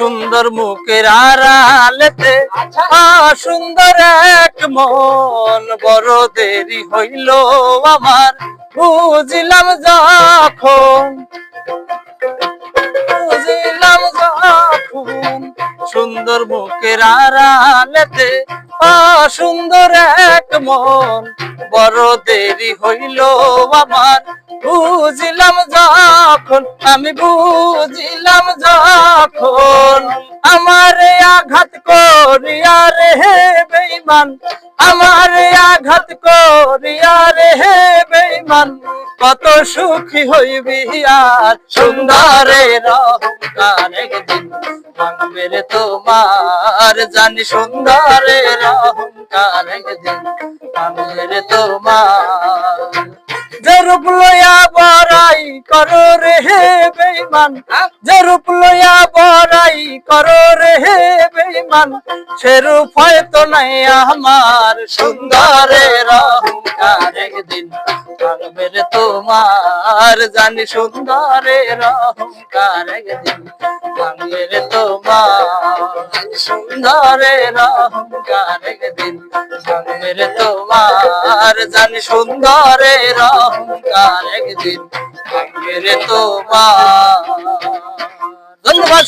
সুন্দর মুখের আড়ালেতে সুন্দর এক মন, বড় দেরি হইল আমার। বুঝিলাম যখন সুন্দর মুখের আড়ালেতে সুন্দর এক মন, বড় দেরি হইল আমার। বুঝিলাম যখন আমি বুঝিলাম যখন আমারে আঘাত করিয়া রে হে বেইমান আমারে আঘাত করিয়া রে হে বেইমান কত সুখী হইবি আর সুন্দরের অহংকার একদিন ভাঙবে তোমার, জানি সুন্দরের অহংকার একদিন ভাঙবে তোমার। যে রূপ লইয়া বড়াই করো হে বেমান যে রূপ লইয়া বড়াই করো রে হে বেমান সে রূপ হয়তো নাই আমার সুন্দরের অহংকার একদিন। ভাঙবে রে তোমার জানি সুন্দরের অহংকার একদিন। থাকবে রে তোমার সুন্দরের দিন। তোমার জানি সুন্দরের অহংকার একদিন ভাঙবে রে তোমার। ধন্যবাদ